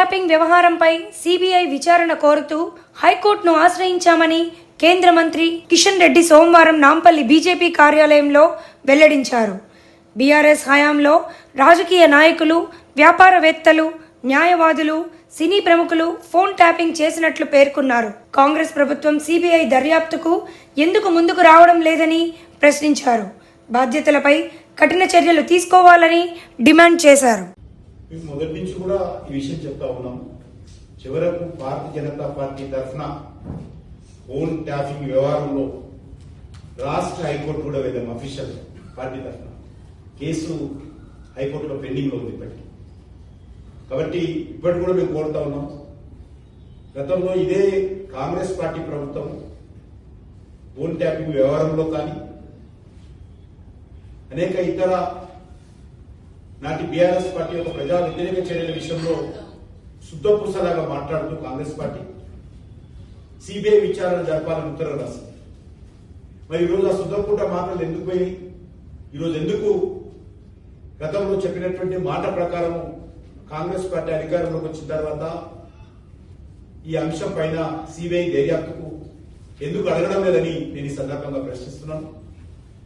Tapping వ్యవహారంపై CBI విచారణ కోరుతూ హైకోర్టును ఆశ్రయించామని కేంద్ర మంత్రి కిషన్ రెడ్డి సోమవారం నాంపల్లి బీజేపీ కార్యాలయంలో వెల్లడించారు. బీఆర్ఎస్ హయాంలో రాజకీయ నాయకులు వ్యాపారవేత్తలు న్యాయవాదులు సినీ ప్రముఖులు ఫోన్ ట్యాపింగ్ చేసినట్లు పేర్కొన్నారు. కాంగ్రెస్ ప్రభుత్వం సిబిఐ దర్యాప్తుకు ఎందుకు ముందుకు రావడం లేదని ప్రశ్నించారు. బాధ్యతలపై కఠిన చర్యలు తీసుకోవాలని డిమాండ్ చేశారు. మేము మొదటి నుంచి కూడా ఈ విషయం చెప్తా ఉన్నాం. చివరకు భారతీయ జనతా పార్టీ తరఫున ఓన్ ట్యాపింగ్ వ్యవహారంలో రాష్ట్ర హైకోర్టు కూడా వెళ్ళాం అఫీషియల్ పార్టీ తరఫున. కేసు హైకోర్టులో పెండింగ్లో ఉంది ఇప్పటికి. కాబట్టి ఇప్పటి కూడా మేము కోరుతా ఉన్నాం. గతంలో ఇదే కాంగ్రెస్ పార్టీ ప్రభుత్వం ఓన్ ట్యాపింగ్ వ్యవహారంలో కానీ అనేక ఇతర నాటి బీఆర్ఎస్ పార్టీ యొక్క ప్రజా వ్యతిరేక చర్యల విషయంలో శుద్ధపూసలాగా మాట్లాడుతూ కాంగ్రెస్ పార్టీ సిబిఐ విచారణ జరపాలని ఉత్తర్వులు రాసింది. మరి ఈరోజు ఆ శుద్ధపూట మాటలు ఎందుకు పోయి ఈరోజు ఎందుకు గతంలో చెప్పినటువంటి మాట ప్రకారం కాంగ్రెస్ పార్టీ అధికారంలోకి వచ్చిన తర్వాత ఈ అంశం పైన సిబిఐ దర్యాప్తుకు ఎందుకు అడగడం లేదని నేను ఈ సందర్భంగా ప్రశ్నిస్తున్నాను.